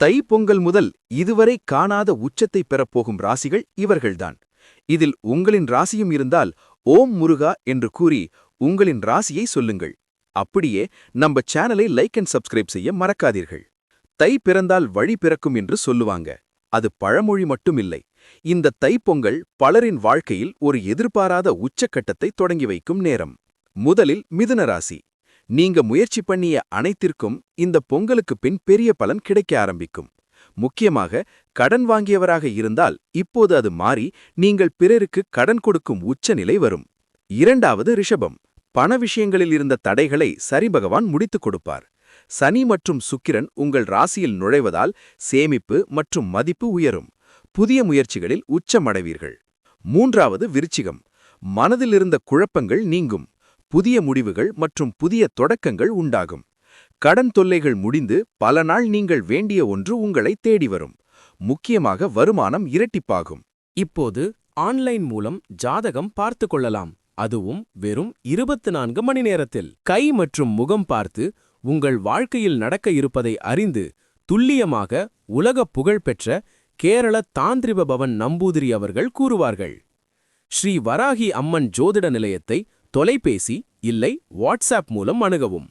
தை பொங்கல் முதல் இதுவரை காணாத உச்சத்தை பெறப்போகும் ராசிகள் இவர்கள்தான். இதில் உங்களின் ராசியும் இருந்தால் ஓம் முருகா என்று கூறி உங்களின் ராசியை சொல்லுங்கள். அப்படியே நம்ம சேனலை லைக் அண்ட் சப்ஸ்கிரைப் செய்ய மறக்காதீர்கள். தை பிறந்தால் வழி பிறக்கும் என்று சொல்லுவாங்க. அது பழமொழி மட்டுமில்லை. இந்த தைப்பொங்கல் பலரின் வாழ்க்கையில் ஒரு எதிர்பாராத உச்சக்கட்டத்தை தொடங்கி வைக்கும் நேரம். முதலில் மிதுன ராசி. நீங்க முயற்சி பண்ணிய அனைத்திற்கும் இந்த பொங்கலுக்கு பின் பெரிய பலன் கிடைக்க ஆரம்பிக்கும். முக்கியமாக கடன் வாங்கியவராக இருந்தால் இப்போது அது மாறி நீங்கள் பிறருக்கு கடன் கொடுக்கும் உச்ச நிலை வரும். இரண்டாவது ரிஷபம். பண விஷயங்களில் இருந்த தடைகளை சரி பகவான் முடித்துக் கொடுப்பார். சனி மற்றும் சுக்கிரன் உங்கள் ராசியில் நுழைவதால் சேமிப்பு மற்றும் மதிப்பு உயரும். புதிய முயற்சிகளில் உச்சமடைவீர்கள் மூன்றாவது விருச்சிகம். மனதிலிருந்த குழப்பங்கள் நீங்கும். புதிய முடிவுகள் மற்றும் புதிய தொடக்கங்கள் உண்டாகும். கடன் தொல்லைகள் முடிந்து பல நாள் நீங்கள் வேண்டிய ஒன்று உங்களை தேடி வரும். முக்கியமாக வருமானம் இரட்டிப்பாகும். இப்போது ஆன்லைன் மூலம் ஜாதகம் பார்த்து கொள்ளலாம். அதுவும் வெறும் இருபத்து நான்கு மணி நேரத்தில். கை மற்றும் முகம் பார்த்து உங்கள் வாழ்க்கையில் நடக்க இருப்பதை அறிந்து துல்லியமாக உலக புகழ்பெற்ற கேரள தாந்திரிப பவன் நம்பூதிரி அவர்கள் கூறுவார்கள். ஸ்ரீ வராகி அம்மன் ஜோதிட நிலையத்தை தொலைபேசி இல்லை வாட்ஸ்ஆப் மூலம் அணுகவும்.